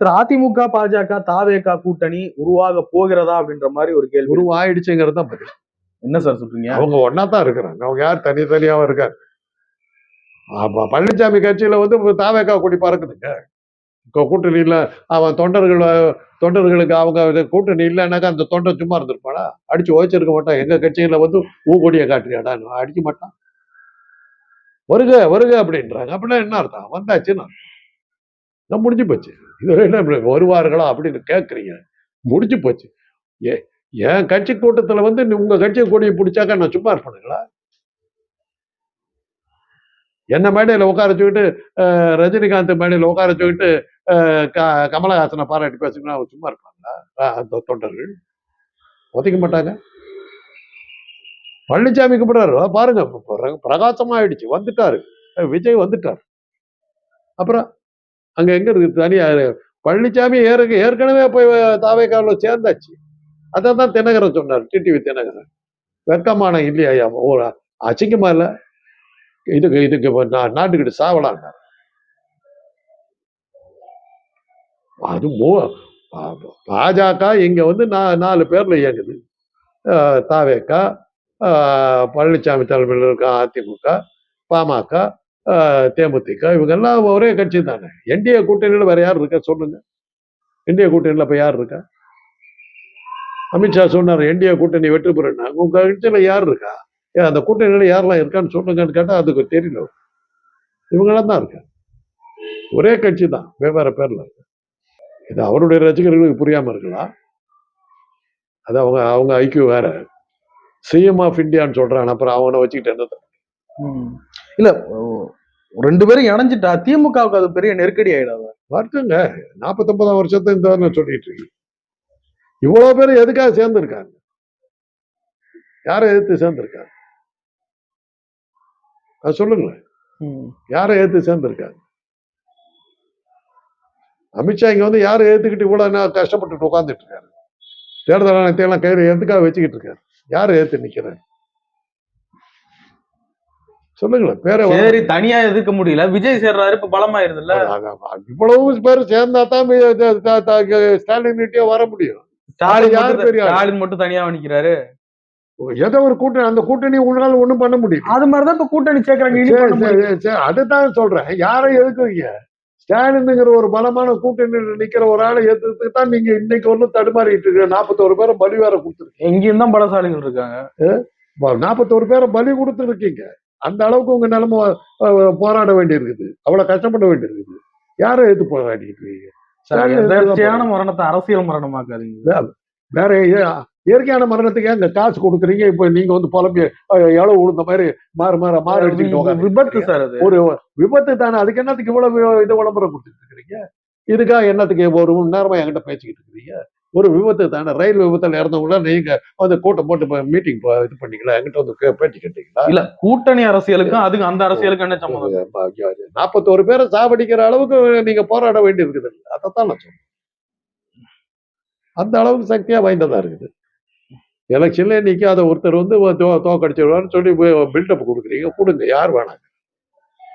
Sir AIADMK BJP தாவேகா கூட்டணி உருவாக போகிறதா அப்படின்ற மாதிரி ஒரு கேள்வி. உருவாயிடுச்சுங்கிறது தான் பதில். என்ன சார் சொல்றீங்க? அவங்க ஒன்னா தான் இருக்கிறாங்க. அவங்க யார் தனித்தனியாவும் இருக்காங்க. ஆமா பழனிசாமி கட்சியில வந்து தாவேக்கா கொடி பறக்குதுங்க. கூட்டணியில் அவன் தொண்டர்கள் தொண்டர்களுக்கு அவங்க கூட்டணி இல்லைன்னாக்கா அந்த தொண்டை சும்மா இருந்திருப்பானா? அடிச்சு ஓச்சிருக்க மாட்டான். எங்க கட்சியில வந்து ஊக்கொடியை காட்டுறியாடா? அடிக்க மாட்டான்? வருக வருக அப்படின்றாங்க. அப்படின்னா என்ன அர்த்தம்? வந்தாச்சுன்னு அர்த்தம். நான் முடிஞ்சு போச்சு. இது என்ன இப்படி வருவார்களா அப்படின்னு கேட்குறீங்க முடிஞ்சு போச்சு. ஏ என் கட்சி கூட்டத்தில் வந்து உங்கள் கட்சியை கட்சி கொடியை பிடிச்சாக்கா நான் சும்மா இருப்பேனுங்களா என்ன மேடையில் உட்கார வச்சுக்கிட்டு ரஜினிகாந்த் மேடையில் உட்கார வச்சுக்கிட்டு க- கமலஹாசனை பாராட்டி பேசுங்கன்னா அவங்க சும்மா இருப்பாங்களா? அந்த தொண்டர்கள். ஒதுக்க மாட்டாங்க. பழனிசாமி கும்பிடுறாரு. பாருங்க பிரகாசமா ஆயிடுச்சு வந்துட்டாரு விஜய் வந்துட்டார். அப்புறம்? அங்கே எங்கே இருக்குது தனியாக பழனிசாமி ஏற ஏற்கனவே போய் தாவேக்காவில் சேர்ந்தாச்சு. அதை தான் தினகரன் சொன்னார் டிடிவி தினகரன். வெக்கமான இல்லையா ஒரு அசிங்கமா இல்லை? இதுக்கு இதுக்கு இப்ப நா- நாட்டுக்கிட்ட சாவலான்னார் அது மோ- பாஜக இங்கே வந்து நா- நாலு பேரில் இயங்குது. தாவேக்கா பழனிசாமி தலைமையில் இருக்க அதிமுக பாமக தேமுதிக இவங்க எல்லாம் ஒரே கட்சி தானே. என்டிஏ கூட்டணியில் வேற யார் இருக்கா? சொல்லுங்க. என்டிஏ கூட்டணியில இப்போ யார் இருக்கா? அமித்ஷா சொன்னார் என்டிஏ கூட்டணி வெற்றி பெறணும் உங்க கட்சியில் யார் இருக்கா? ஏன் அந்த கூட்டணியில் யாரெல்லாம் இருக்கான்னு சொல்லுங்கன்னு கேட்டால் அதுக்கு தெரியல. இவங்களாம் தான் இருக்கா ஒரே கட்சி தான் வெவ்வேறு பேரில் இருக்கு. இது அவருடைய ரசிகர்களுக்கு புரியாமல் இருக்கலாம். அது அவங்க அவங்க ஐக்கியம் வேற. சிஎம் ஆஃப் இந்தியான்னு சொல்கிறான் அப்புறம் அவனை வச்சுக்கிட்டு என்ன ம். இல்ல ரெண்டு பேரும் இணைஞ்சிட்டா திமுகவுக்கு அது பெரிய நெருக்கடி ஆயிடாது? வருதுங்க நாற்பத்தொன்பதாம் வருஷத்தை இந்த நான் சொல்லிட்டு இருக்கேன். இவ்வளவு பேர் எதுக்காக சேர்ந்திருக்காங்க? யாரை எதிர்த்து சேர்ந்திருக்காங்க? அது சொல்லுங்களேன். யாரை எதிர்த்து சேர்ந்திருக்காங்க? அமித்ஷா இங்க வந்து யாரை ஏத்துக்கிட்டு இவ்வளவு நேரம் கஷ்டப்பட்டுட்டு உட்கார்ந்துட்டு இருக்காரு? தேர்தல் ஆணையத்தையெல்லாம் கையில் எதுக்காக வச்சுக்கிட்டு இருக்காரு? யாரை ஏத்து நிக்கிறாரு? சொல்லுங்களேன் பேரை சரி தனியா எதிர்க்க முடியல. விஜய் சேர்றாரு இப்ப பலமாயிருதுல்ல. இவ்வளவு பேர் சேர்ந்தா தான் ஸ்டாலின் கிட்டே வர முடியும். ஸ்டாலின் யாரு மட்டும் தனியா நிக்கிறாரு ஏதோ ஒரு கூட்டணி அந்த கூட்டணி உங்களால ஒண்ணும் பண்ண முடியும். அது மாதிரிதான் இப்ப கூட்டணி சேர்க்கறாங்க அதுதான் சொல்றேன். யாரை எதுக்குறீங்க ஸ்டாலினுங்கிற ஒரு பலமான கூட்டணியில் நிக்கிற ஒரு ஆளை எதிர்த்து தான் நீங்க இன்னைக்கு ஒன்றும் தடுமாறிட்டு இருக்க நாற்பத்தோரு பேரை பலி வேற கொடுத்துருக்கீங்க. எங்கேயும் தான் பலசாலிகள் இருக்காங்க. நாற்பத்தோரு பேரை பலி கொடுத்துருக்கீங்க. அந்த அளவுக்கு உங்க நிலைமை போராட வேண்டியிருக்குது. அவ்வளவு கஷ்டப்பட வேண்டியிருக்குது. யாரை எதிர்த்து போராடிட்டு இருக்கீங்க? மரணத்தை அரசியல் மரணமாக்காதீங்க. வேற இயற்கையான மரணத்துக்கு ஏங்க காசு கொடுக்குறீங்க? இப்ப நீங்க வந்து புலம்பி எவ்வளவு விழுந்த மாதிரி மாறு மாற மாறு உட்கார்ந்து விபத்து சார் அது. ஒரு விபத்து தானே அதுக்கு என்னத்துக்கு இவ்வளவு இது விளம்பரம் கொடுத்துட்டு இருக்கிறீங்க இதுக்காக என்னத்துக்கு ஒரு மணி நேரமா என்கிட்ட பேசிக்கிட்டு இருக்கிறீங்க ஒரு விபத்து தானே? ரயில் விபத்துல இறந்தவங்கள நீங்க வந்து கூட்டம் போட்டு மீட்டிங் இது பண்ணீங்களா? என்கிட்ட வந்து பேட்டி கேட்டீங்களா? இல்ல கூட்டணி அரசியலுக்கும் அதுக்கு அந்த அரசியலுக்கும் என்ன சம்மந்தம்? நாற்பத்தோரு பேரை சாவடிக்கிற அளவுக்கு நீங்க போராட வேண்டி இருக்குது அதைத்தான் நான் சொல்றேன். அந்த அளவுக்கு சக்தியா வாய்ந்ததா இருக்குது. எலெக்ஷன்ல நிக்காத ஒருத்தர் வந்து தோ- தோக்கடிச்சிருவாருன்னு சொல்லி பில்டப் கொடுக்குறீங்க. கொடுங்க யார் வேணாம்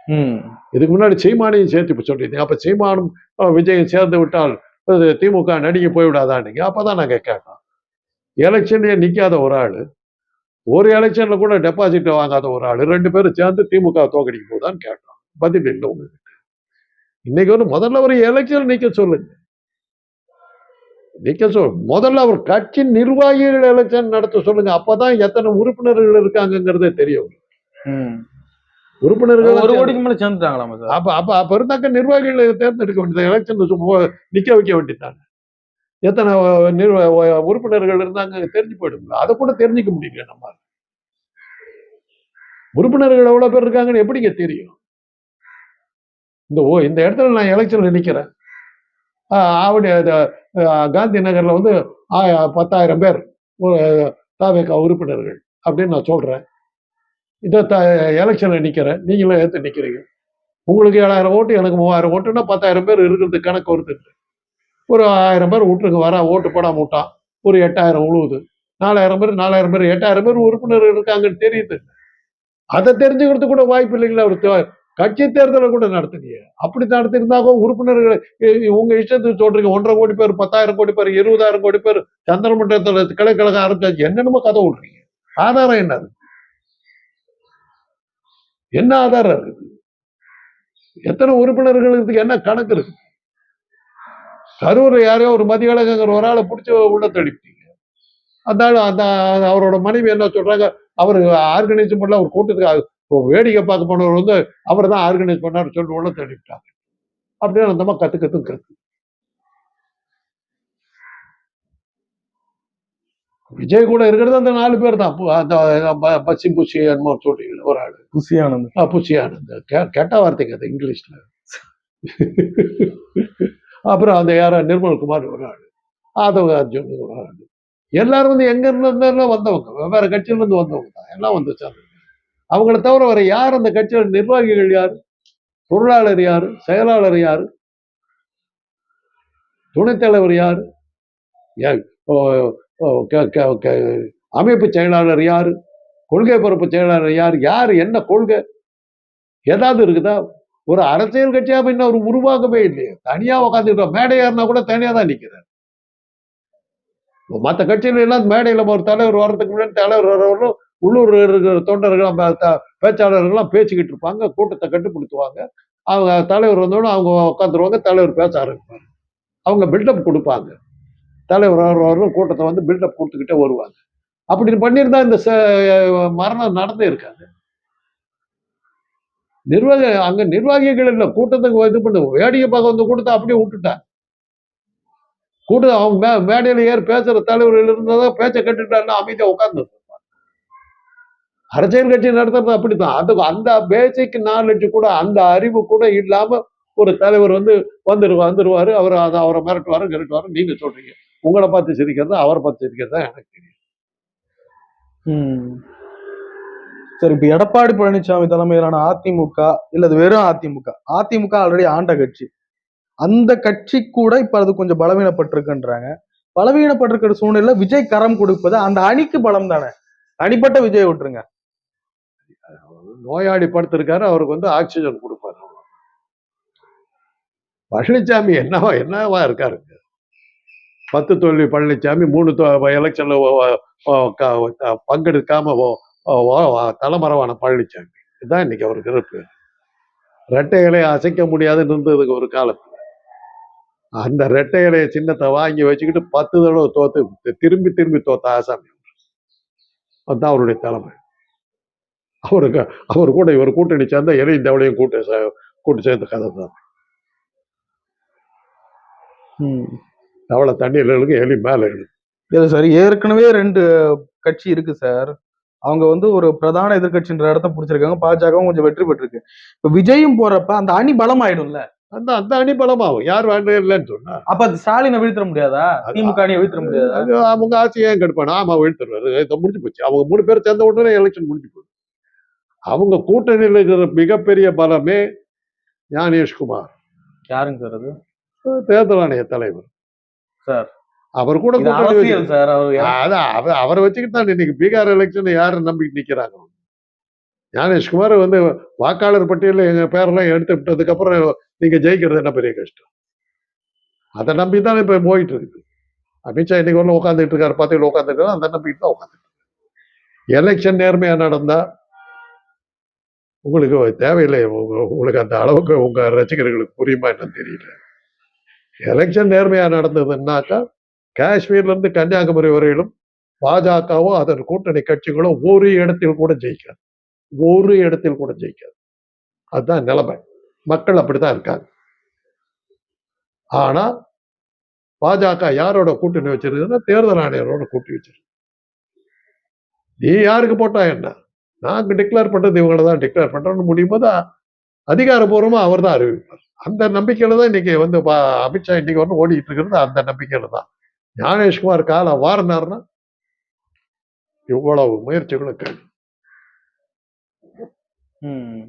ம். இதுக்கு முன்னாடி சீமானையும் சேர்த்து இப்ப சொல்லியிருந்தீங்க அப்ப சீமானும் விஜயும் சேர்ந்து விட்டால் அது திமுக நடிகை போய்விடாதான்னீங்க. அப்பதான் நாங்கள் கேட்டோம். எலெக்ஷன்லேயே நிற்காத ஒரு ஆள் ஒரு எலெக்ஷனில் கூட டெபாசிட் வாங்காத ஒரு ஆள் ரெண்டு பேரும் சேர்ந்து திமுக தோக்கடிக்க போதான்னு கேட்டோம். பதில் இல்லை உங்ககிட்ட. இன்னைக்கு வந்து முதல்ல ஒரு எலெக்ஷன் நிற்க சொல்லுங்க. நிற்க சொல் முதல்ல அவர் கட்சி நிர்வாகிகள் எலெக்ஷன் நடத்த சொல்லுங்க. அப்பதான் எத்தனை உறுப்பினர்கள் இருக்காங்கங்கிறதே தெரியும் ம். உறுப்பினர்கள் ஒரு கோடிக்கு மேல சேர்ந்துட்டாங்களாமா சார்? அப்ப அப்ப அப்ப இருந்தாக்க நிர்வாகிகளை தேர்ந்தெடுக்க வேண்டியது எலெக்ஷன் நிக்க வைக்க வேண்டியதுதானே. எத்தனை உறுப்பினர்கள் இருந்தாங்க தெரிஞ்சு போயிடுங்களா அதை கூட தெரிஞ்சுக்க முடியல நம்ம. உறுப்பினர்கள் எவ்வளவு பேர் இருக்காங்கன்னு எப்படிங்க தெரியும்? இந்த ஓ இந்த இடத்துல நான் எலெக்ஷன்ல நிக்கிறேன். ஆவடி காந்தி நகர்ல வந்து பத்தாயிரம் பேர் தாவேக்கா உறுப்பினர்கள் அப்படின்னு நான் சொல்றேன். இதை த எலெக்ஷனில் நிற்கிறேன் நீங்களும் ஏற்று நிற்கிறீங்க உங்களுக்கு ஏழாயிரம் ஓட்டு எனக்கு மூவாயிரம் ஓட்டுன்னா பத்தாயிரம் பேர் இருக்கிறது கணக்கு ஒருத்தர் ஒரு ஆயிரம் பேர் விட்டுருங்க வரா ஓட்டு போடாம விட்டான் ஒரு எட்டாயிரம் உழுவுது. நாலாயிரம் பேர் நாலாயிரம் பேர் எட்டாயிரம் பேர் உறுப்பினர் இருக்காங்கன்னு தெரியுது. அதை தெரிஞ்சுக்கிறதுக்கு கூட வாய்ப்பு இல்லைங்களா? அவர் கட்சி தேர்தலை கூட நடத்துனீங்க அப்படி நடத்திருந்தாங்க உறுப்பினர்கள் உங்க இஷ்டத்துக்கு சொல்றீங்க. ஒன்றரை கோடி பேர் பத்தாயிரம் கோடி பேர் இருபதாயிரம் கோடி பேர் சந்திரமண்டலத்துல கிளைக்கழகம் ஆரம்பிச்சாச்சு என்னென்னமோ கதை விடுறீங்க. ஆதாரம் என்னது? என்ன ஆதாரம் இருக்குது எத்தனை உறுப்பினர்கள் இதுக்கு என்ன கணக்கு இருக்கு? கரூர்ல யாரையோ ஒரு மதியழகங்கிற ஒரு ஆளை பிடிச்சி உள்ள தடிப்பீங்க அந்த அந்த அவரோட மனைவி என்ன சொல்றாங்க? அவர் ஆர்கனைஸ் பண்ணல அவர் கூட்டத்துக்கு இப்போ வேடிக்கை பார்க்க போனவர் வந்து அவர் தான் ஆர்கனைஸ் பண்ணார் சொல்லிட்டு உள்ள தடிப்பிட்டாங்க அப்படின்னு அந்த அம்மா கத்து கத்து விஜய் கூட இருக்கிறது அந்த நாலு பேர் தான். அந்த பச்சி புச்சி என்னமோ சொல்றீங்க ஒரு ஆளு புசி ஆனந்த் ஆ, ஆனந்த் கே- கெட்ட வார்த்தைங்க அது இங்கிலீஷ்ல. அப்புறம் அந்த யாரோ நிர்மல்குமார் ஒரு ஆளு. ஆதவ அர்ஜுன் ஒரு ஆளு. எல்லாரும் வந்து எங்க இருந்து இருந்தாலும் வந்தவங்க. வெவ்வேறு கட்சியில இருந்து வந்தவங்க தான். எல்லாம் வந்து சேர்ந்தாங்க அவங்கள தவிர வேற யார் அந்த கட்சியோட நிர்வாகிகள் யாரு? பொருளாளர் யாரு? செயலாளர் யாரு? துணைத் தலைவர் யாரு? அமைப்பு செயலாளர் யார்? கொள்கை பரப்பு செயலாளர் யார்? யார்? என்ன கொள்கை? ஏதாவது இருக்குதா? ஒரு அரசியல் கட்சியாக இன்னும் ஒரு உருவாகவே இல்லையே. தனியா உட்காந்துருக்கோம் மேடை ஏறினா கூட தனியா தான் நிற்கிறார் மற்ற கட்சியில எல்லாம் மேடையில ஒரு தலைவர் வர்றதுக்கு முன்னாடி தலைவர் வர்றவர்களும் உள்ளூர் இருக்கிற தொண்டர்கள் நம்ம பேச்சாளர்கள்லாம் பேசிக்கிட்டு இருப்பாங்க. கூட்டத்தை கட்டுப்படுத்துவாங்க. அவங்க தலைவர் வந்தோடனே அவங்க உட்காந்துருவாங்க தலைவர் பேச ஆரம்பிப்பாங்க அவங்க பில்டப் கொடுப்பாங்க. தலைவர் கூட்டத்தை வந்து பில்டப் கொடுத்துக்கிட்டே வருவாங்க. அப்படி பண்ணியிருந்தா இந்த ச- மரணம் நடந்தே இருக்காது. நிர்வாக அங்க நிர்வாகிகள் இல்லை கூட்டத்துக்கு இது பண்ண வேடிக்கை பார்க்க வந்து கூட்டத்தை அப்படியே விட்டுட்டாங்க கூட்டம் அவங்க மே மேடையில் ஏறி பேசுற தலைவர்கள் இருந்ததான் பேச்சை கட்டுட்டாருன்னா அமைதியாக உட்கார்ந்து அரசியல் கட்சி நடத்துறது அப்படித்தான். அது அந்த பேசிக் நாலேஜ் கூட அந்த அறிவு கூட இல்லாம ஒரு தலைவர் வந்து வந்துரு வந்துருவாரு அவர் அதை அவரை மிரட்டுவாரு மிரட்டுவாரு நீங்க சொல்றீங்க. உங்களை பார்த்து சிரிக்கிறது அவரை பார்த்து சிரிக்கிறது எனக்கு தெரியும். சரி இப்ப எடப்பாடி பழனிசாமி தலைமையிலான அதிமுக இல்ல அது வெறும் அதிமுக அதிமுக ஆல்ரெடி ஆண்ட கட்சி. அந்த கட்சி கூட இப்ப அது கொஞ்சம் பலவீனப்பட்டிருக்குன்றாங்க. பலவீனப்பட்டிருக்கிற சூழ்நிலையில விஜய் கரம் கொடுப்பது அந்த அணிக்கு பலம் தானே? தனிப்பட்ட விஜய் விட்டுருங்க. நோயாளி படுத்திருக்காரு அவருக்கு வந்து ஆக்சிஜன் கொடுப்பாரு. பழனிசாமி என்னவா என்னவா இருக்காருங்க? பத்து தோல்வி பழனிசாமி மூணு எலெக்ஷனில் பங்கெடுக்காம ஓ- ஓ- ஓ- தலைமறைவான பழனிசாமி இதுதான் இன்னைக்கு அவருக்கு இருப்பு. ரெட்டைகளை அசைக்க முடியாதுன்னு இருந்ததுக்கு ஒரு காலத்தில். அந்த ரெட்டை இலைய சின்னத்தை வாங்கி வச்சுக்கிட்டு பத்து தடவை தோத்து திரும்பி திரும்பி தோத்த ஆசாமி அதுதான் அவருடைய தலைமை. அவருக்கு அவர் கூட இவர் கூட்டணி சேர்ந்தா எலி தவளையும் கூட்ட கூட்டு சேர்ந்த கதை தான் ம். தவளை தண்ணியில் இழுக்கு எலி மேலே இழுக்கு இல்ல சார் ஏற்கனவே ரெண்டு கட்சி இருக்கு சார் அவங்க வந்து ஒரு பிரதான எதிர்க்கட்சின்ற இடத்த பிடிச்சிருக்காங்க. பாஜகவும் கொஞ்சம் வெற்றி பெற்றிருக்கு. இப்ப விஜயும் போறப்ப அந்த அணி பலம் ஆயிடும்ல அந்த அந்த அணி பலமாகும். யார் வேண்டாம் இல்லைன்னு சொன்னா. அப்ப அது ஸ்டாலினை வீழ்த்திட முடியாதா? திமுக அணியை வீழ்த்திட முடியாதா? அவங்க ஆட்சியை ஏன் கெடுப்பானா? ஆமா வீழ்த்துருவாரு இதை முடிஞ்சு போச்சு. அவங்க மூணு பேர் சேர்ந்த உடனே எலெக்ஷன் முடிஞ்சு போச்சு அவங்க கூட்டணியில் இருக்கிற மிகப்பெரிய பலமே ஞானேஷ்குமார். யாருங்க சார் அது? தேர்தல் ஆணைய தலைவர். சார். அவர் கூட அதான் அவர் அவரை வச்சுக்கிட்டு தான் இன்னைக்கு பீகார் எலெக்ஷன் யாரு நம்பிக்கிட்டு நிக்கிறாங்க? ஞானேஷ்குமார் வந்து வாக்காளர் பட்டியலில் எங்க பேரெல்லாம் எடுத்து விட்டதுக்கு அப்புறம் நீங்க ஜெயிக்கிறது என்ன பெரிய கஷ்டம்? அதை நம்பி தான் இப்ப போயிட்டு இருக்கு. அமித்ஷா இன்னைக்கு ஒன்று உட்காந்துட்டு இருக்காரு பத்தியில் உட்காந்துட்டு அந்த நம்பிட்டு தான் உட்காந்துட்டு எலெக்ஷன் நேர்மையா நடந்தா உங்களுக்கு தேவையில்லை உங்க- உங்களுக்கு அந்த அளவுக்கு உங்க ரசிகர்களுக்கு புரியுமா என்னன்னு தெரியல. எலெக்ஷன் நேர்மையா நடந்ததுன்னாக்கா காஷ்மீர்ல இருந்து கன்னியாகுமரி வரையிலும் பாஜகவும் அதன் கூட்டணி கட்சிகளும் ஒரு இடத்தில் கூட ஜெயிக்காது. ஒரு இடத்தில் கூட ஜெயிக்காது. அதுதான் நிலைமை. மக்கள் அப்படித்தான் இருக்காங்க. ஆனா பாஜக யாரோட கூட்டணி வச்சிருக்குன்னா தேர்தல் ஆணையரோட கூட்டி வச்சிருக்கு நீ யாருக்கு போட்டா என்ன? நாங்க டிக்ளேர் பண்றது இவங்கள தான் டிக்ளேர் பண்றோம்னு முடியும் போது அதிகாரப்பூர்வமா அவர் தான் அறிவிப்பார். அந்த நம்பிக்கையில தான் இன்னைக்கு வந்து அமித்ஷா இன்னைக்கு வந்து ஓடிட்டு இருக்கிறது அந்த நம்பிக்கையில தான். ஞானேஷ்குமார் காலை வாரினார்னா இவ்வளவு முயற்சிகளும் கை ம்.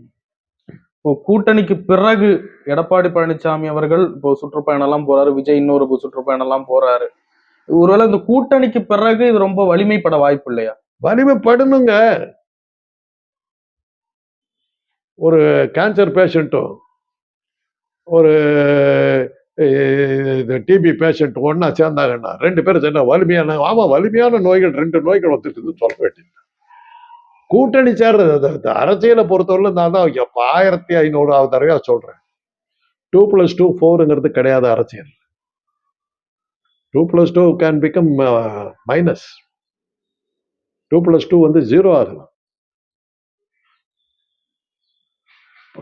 இப்போ கூட்டணிக்கு பிறகு எடப்பாடி பழனிசாமி அவர்கள் இப்போ சுற்றுப்பயணம் எல்லாம் போறாரு விஜய் இன்னொரு சுற்றுப்பயணம் எல்லாம் போறாரு. ஒருவேளை இந்த கூட்டணிக்கு பிறகு இது ரொம்ப வலிமைப்பட வாய்ப்பு இல்லையா? வலிமைப்படணுங்க. ஒரு கேன்சர் பேஷண்ட்டும் ஒரு டிபி பேஷண்ட் ஒன்றா சேர்ந்தாங்கன்னா ரெண்டு பேரும் சேர்ந்தா வலிமையான ஆமாம் வலிமையான நோய்கள் ரெண்டு நோய்கள் வந்துட்டு சொல்ல வேண்டியது கூட்டணி சேர்றது அரசியலை பொறுத்தவரை நான் தான் எப்ப ஆயிரத்தி ஐநூறாவது தடவையாக சொல்கிறேன் டூ ப்ளஸ் டூ ஃபோருங்கிறது கிடையாது அரசியல். Two plus two can become minus two plus two வந்து ஜீரோ ஆகலாம்.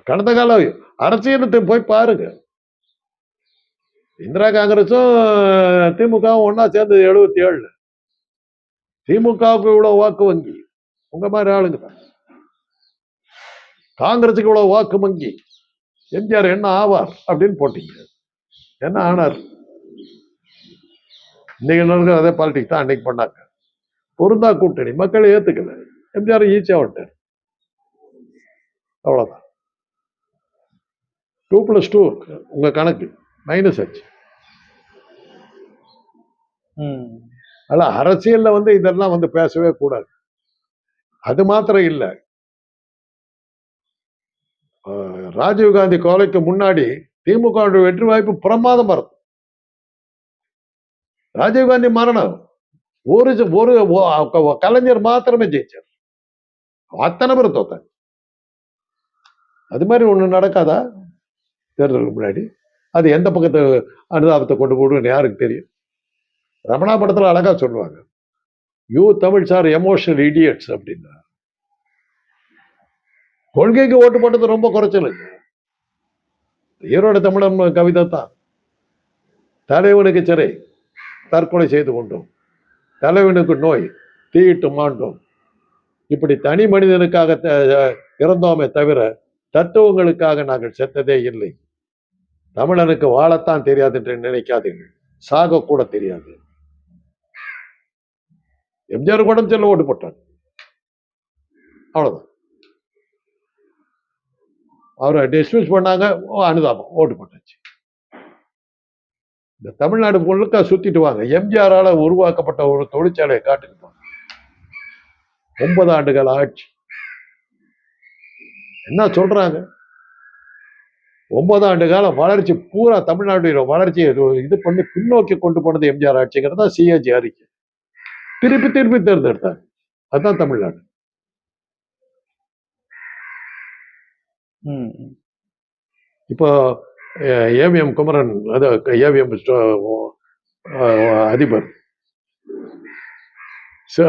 கடந்த கால அரசியலுக்கு போய் பாருங்க. இந்திரா காங்கிரஸும் திமுகவும் ஒன்னா சேர்ந்து எழுபத்தி ஏழு திமுகவுக்கு இவ்வளவு வாக்கு வங்கி. உங்க மாதிரி ஆளுங்க காங்கிரஸுக்கு இவ்வளவு வாக்கு வங்கி. எம்ஜிஆர் என்ன ஆவார் அப்படின்னு போட்டீங்க. என்ன ஆனார்? இன்னைக்கு நடக்கிற அதே பாலிடிக்ஸ் தான் அன்னைக்கு பண்ணாங்க. பொருந்தா கூட்டணி. மக்கள் ஏத்துக்கல. எம்ஜிஆர் ஈஸியா விட்டார். அவ்வளவுதான். டூ பிளஸ் டூ உங்க கணக்கு. மைனஸ் ஆச்சு ம். அல்ல அரசியல்ல வந்து இதெல்லாம் வந்து பேசவே கூடாது. அது மாத்திரம் இல்ல. அஹ் ராஜீவ் காந்தி கொலைக்கு முன்னாடி திமுக வெற்றி வாய்ப்பு பிரமாதமா இருக்கும். ராஜீவ் காந்தி மரணம். ஒரு ஒரு கலைஞர் மாத்திரமே ஜெயிச்சார். அத்தனை பேர் தோத்தாங்க. அது மாதிரி ஒண்ணு நடக்காதா? தேர்தலுக்கு முன்னாடி அது எந்த பக்கத்து அனுதாபத்தை கொண்டு போடுன்னு யாருக்கு தெரியும்? ரமணா படத்தில் அழகாக சொல்லுவாங்க. You Tamil sir emotional idiots அப்படின்னா கொள்கைக்கு ஓட்டு போட்டது ரொம்ப குறைச்சல் ஈரோடு தமிழன் கவிதை தான். தலைவனுக்கு சிறை தற்கொலை செய்து கொண்டோம். தலைவனுக்கு நோய் தீயிட்டு மாண்டோம். இப்படி தனி மனிதனுக்காக த- இறந்தோமே தவிர தத்துவங்களுக்காக நாங்கள் செத்ததே இல்லை. தமிழனுக்கு வாழத்தான் தெரியாது என்று நினைக்காதீர்கள். சாக கூட தெரியாது. எம்ஜிஆர் கூட செல்ல ஓட்டு போட்டார். அவ்வளவுதான். அவரை டிஸ்மிஸ் பண்ணாங்க ஓ, அனுதாபம் ஓட்டு போட்டாச்சு. இந்த தமிழ்நாடு முழுக்க சுத்திட்டு வாங்க. எம்ஜிஆரால உருவாக்கப்பட்ட ஒரு தொழிற்சாலையை காட்டுக்கு போங்க ஒன்பது ஆண்டுகள் ஆட்சி என்ன சொல்றாங்க? ஒன்பது ஆண்டு காலம் வளர்ச்சி பூரா தமிழ்நாடுடைய வளர்ச்சியை இது- பண்ணி பின்னோக்கி கொண்டு போனது எம்ஜிஆர் ஆட்சிங்கிறது தான் சிஏஜி அறிக்கை. திருப்பி திருப்பி தேர்ந்தெடுத்தாங்க அதுதான் தமிழ்நாடு. இப்போ ஏவிஎம் குமரன் அது ஏவிஎம் அதிபர்.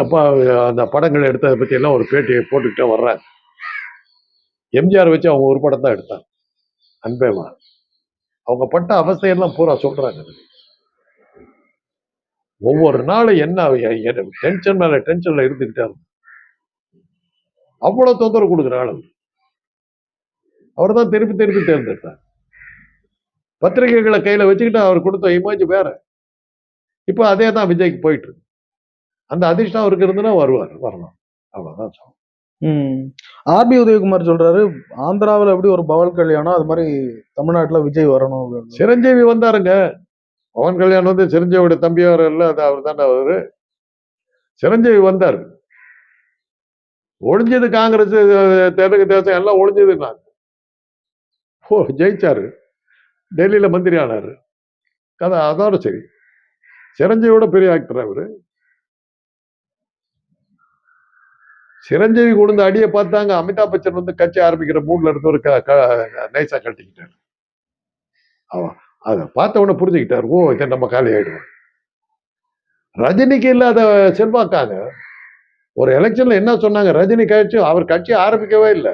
அப்போ அந்த படங்கள் எடுத்ததை பத்தி எல்லாம் ஒரு பேட்டியை போட்டுக்கிட்டே வர்றாங்க எம்ஜிஆர் வச்சு அவங்க ஒரு படம் தான் எடுத்தாங்க. அன்பேமா. அவங்க பட்ட அவஸ்தையெல்லாம் பூரா சொல்றாங்க. ஒவ்வொரு நாளும் என்ன டென்ஷன் மேல டென்ஷன்ல இருந்துகிட்டே அவ்வளவு தொந்தரவு கொடுக்குற ஆளு அவர். தான் திருப்பி திருப்பி தேர்ந்தெடுத்தார். பத்திரிகைகளை கையில வச்சுக்கிட்டு அவர் கொடுத்த இமேஜ் வேற. இப்போ அதே தான் விஜய்க்கு போயிட்டு இருக்கு. அந்த அதிர்ஷ்டம் அவருக்கு இருந்துன்னா வருவார் வரணும் அவ்வளவுதான் சொல்றேன். ம். ஆர்பி உதயகுமார் சொல்றாரு ஆந்திராவுல எப்படி ஒரு பவல் கல்யாணம் அது மாதிரி தமிழ்நாட்டுல விஜய் வரணும் அப்படின்னு. சிரஞ்சீவி வந்தாருங்க. பவன் கல்யாண் வந்து சிரஞ்சீவியோட தம்பியார் இல்ல அது அவர் தானே அவரு. சிரஞ்சீவி வந்தார். ஒழிஞ்சது காங்கிரஸ் அஹ், தெலுங்கு தேசம் எல்லாம் ஒழிஞ்சதுன்னாங்க ஓ ஜெயிச்சாரு. டெல்லியில மந்திரி ஆனாரு. கதை அதோட சரி. சிரஞ்சீவியோட பெரிய ஆக்டர் அவரு. சிரஞ்சீவி கொடுத்த அடியை பார்த்தாங்க. அமிதாப் பச்சன் வந்து கட்சி ஆரம்பிக்கிற மூட்ல இருந்து ஒரு க- க- நைஸா கட்டிக்கிட்டாரு அவன் அதை பார்த்த உடனே ஓ இதை நம்ம காலி ஆயிடுவோம். ரஜினிக்கு இல்லாத செல்வாக்காங்க ஒரு எலெக்ஷன்ல என்ன சொன்னாங்க? ரஜினி கட்சி அவர் கட்சி ஆரம்பிக்கவே இல்லை.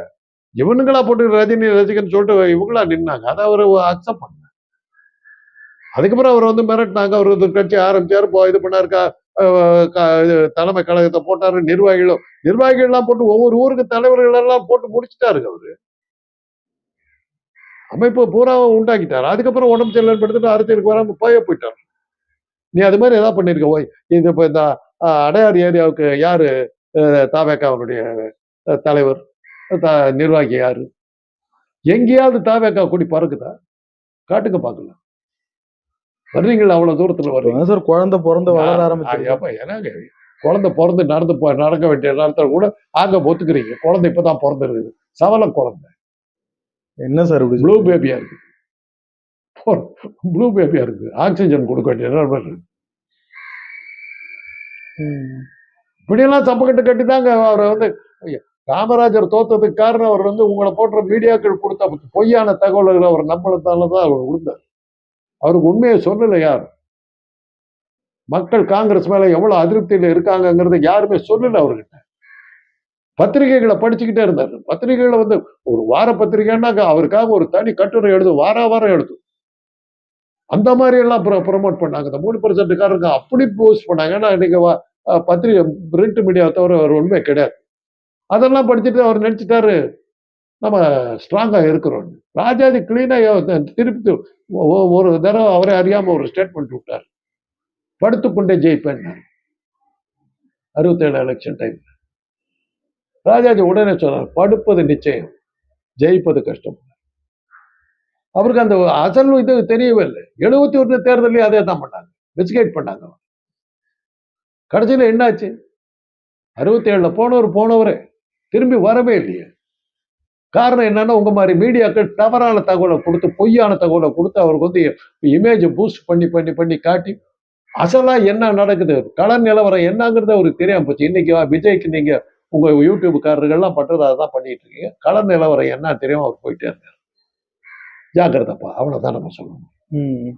இவனுங்களா போட்டு ரஜினி ரசிகன் சொல்லிட்டு இவங்களா நின்னாங்க. அதை அவர் அக்செப்ட் பண்ண அதுக்கப்புறம் அவர் வந்து மிரட்டினாங்க. அவர் கட்சி ஆரம்பிச்சாரு போ இது பண்ணாருக்கா? தலைமை கழகத்தை போட்டாரு நிர்வாகிகளும். நிர்வாகிகள் எல்லாம் போட்டு ஒவ்வொரு ஊருக்கு தலைவர்கள் எல்லாம் போட்டு முடிச்சிட்டாருங்க அவரு. அமைப்பு பூரா உண்டாக்கிட்டாரு. அதுக்கப்புறம் உடம்பு சரியில்லைன்னு படுத்துட்டு அரசியலுக்கு வராம போயே போயிட்டாரு. நீ அது மாதிரி ஏதாவது பண்ணிருக்க போய் இது இப்போ இந்த அடையாறு ஏரியாவுக்கு யாரு தாவேக்காவனுடைய தலைவர்? த- நிர்வாகி யாரு? எங்கேயாவது தாவேக்கா கூடி பறக்குதா? காட்டுங்க பார்க்கலாம். வர்றீங்களா அவ்வளவு தூரத்துல வர்றீங்க? சார் குழந்தை பிறந்து வளர ஆ, ஆரம்பிச்சிருக்கு அப்ப என்னங்க குழந்தை பிறந்து நடந்து போ- நடக்க வேண்டிய நேரத்துல கூட ஆங்க ஒத்துக்கிறீங்க. குழந்தை இப்பதான் பிறந்திருக்குது. சவல குழந்தை. என்ன சார் இப்படி ப்ளூ பேபியா இருக்கு. ப்ளூ பேபியா இருக்கு. ஆக்சிஜன் கொடுக்க வேண்டிய நிலைமை இருக்கு. இப்படியெல்லாம் சப்பக்கட்டு கட்டி தாங்க அவரை வந்து காமராஜர் தோத்ததுக்கு காரணம் அவர் வந்து உங்களை போன்ற மீடியாக்கள் கொடுத்த பொய்யான தகவல்களை அவர் நம்பளத்தால தான் அவர் கொடுத்தார் அவருக்கு உண்மையை சொல்லல யார்? மக்கள் காங்கிரஸ் மேல எவ்வளவு அதிருப்தியில இருக்காங்கிறத யாருமே சொல்லல அவர்கிட்ட. பத்திரிகைகளை படிச்சுக்கிட்டே இருந்தார். பத்திரிகைகளை வந்து ஒரு வார பத்திரிகைன்னாக்க அவருக்காக ஒரு தனி கட்டுரை எழுது வார வாரம் எழுது அந்த மாதிரி எல்லாம் ப்ரொமோட் பண்ணாங்க. இந்த மூணு பர்சன்ட்காரங்க அப்படி போஸ்ட் பண்ணாங்க. ஏன்னா இன்னைக்கு பத்திரிகை பிரிண்ட் மீடியாவை தவிர அவர் உண்மை கிடையாது. அதெல்லாம் படிச்சுட்டு அவர் நினைச்சிட்டாரு நம்ம ஸ்ட்ராங்காக இருக்கிறோம். ராஜாஜி கிளீனாக திருப்பி ஒ- ஒரு தடவை அவரே அறியாமல் ஒரு ஸ்டேட்மெண்ட் விட்டார். படுத்துக்கொண்டே ஜெயிப்பேன் அறுபத்தேழு எலெக்ஷன் டைம் ராஜாஜி உடனே சொன்னார் படுப்பது நிச்சயம் ஜெயிப்பது கஷ்டம். அவருக்கு அந்த அசல் இது தெரியவே இல்லை எழுபத்தி ஒன்று தேர்தலையும் அதே தான் பண்ணாங்க. வெச்சிகேட் பண்ணாங்க கடைசியில் என்னாச்சு? அறுபத்தி ஏழுல போனவர் போனவரே. திரும்பி வரவே இல்லையே. காரணம் என்னன்னா உங்க மாதிரி மீடியாக்கள் தவறான தகவலை கொடுத்து பொய்யான தகவலை கொடுத்து அவருக்கு வந்து இமேஜை பூஸ்ட் பண்ணி பண்ணி பண்ணி காட்டி அசலா என்ன நடக்குது கள நிலவரம் என்னங்கிறது அவருக்கு தெரியாம போச்சு. இன்னைக்கு விஜய்க்கு நீங்க உங்க யூடியூப்காரர்கள்லாம் பண்றது அதான் பண்ணிட்டு இருக்கீங்க. கள நிலவரம் என்ன தெரியாம அவர் போயிட்டே இருந்தார் ஜாக்கிரதப்பா அவ்வளவுதான் நம்ம சொல்லணும். ம்.